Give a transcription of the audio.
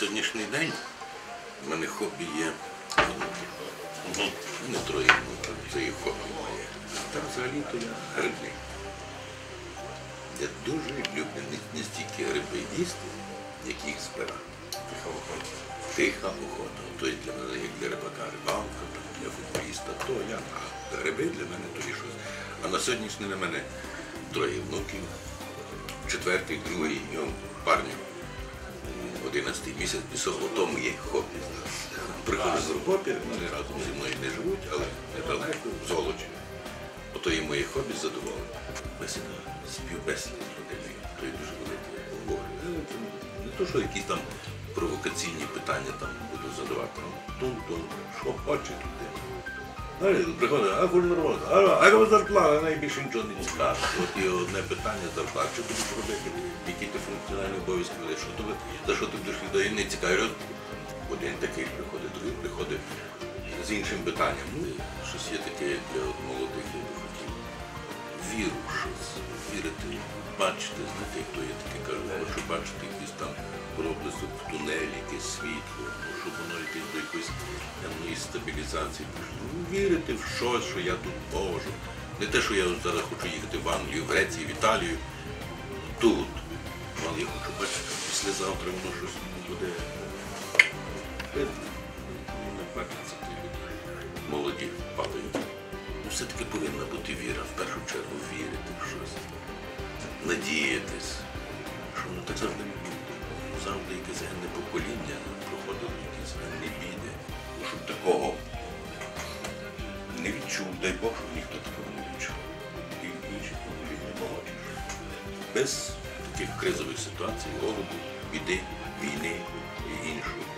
сьогоднішній день в мене хобі є внуки. У мене троє внуків, це є хобі моє. А так взагалі-то я грибник. Я дуже люблю не, не стільки гриби їсти, як їх збирати. Тиха охота. Тиха охота. Тобто для мене, як для рибака рибалка, для футболіста, то я. А гриби для мене то є щось. А на сьогоднішній на мене троє внуків, четвертий, другий, і он парню. 11 місяць пішов, ото моє хобі. Приходжу з роботи, вони разом зі мною не живуть, але недалеко, в Золочі. Ото є моє хобі задоволення. Бесіда, співбесіда з людиною, то є дуже велике обговорення. Не то, що якісь там провокаційні питання там буду задавати, ну, то, що хоче туди. Знаєш, Приходить, а кожна робота, а, яка зарплата, найбільше нічого не цікаво. От є одне питання зарплата, що ти робити, які ти функціональні обов'язки ведеш, що тобі, за що ти будеш людей не цікаві. Один такий приходить, другий приходить з іншим питанням. Ну, щось є таке як для молодих хотів. Віру, щось, вірити, бачити, знаєте, хто є таке каже, хочу бачити якісь там проблисок в тунелі, якесь світло, ну, щоб воно якесь певної стабілізації. Ну, вірити в щось, що я тут можу. Не те, що я зараз хочу їхати в Англію, в Грецію, в Італію. Тут. Але я хочу бачити, що післязавтра воно щось буде. видно. Бачиться. Молоді падають. Ну, все-таки повинна бути віра, в першу чергу вірити в щось, надіятись, що воно так завжди буде. Завжди якесь генне покоління проходило якісь генні біди такого не відчув, дай Бог, щоб ніхто такого не відчув. І інші покоління молоді. Без таких кризових ситуацій, голоду, біди, війни і іншого.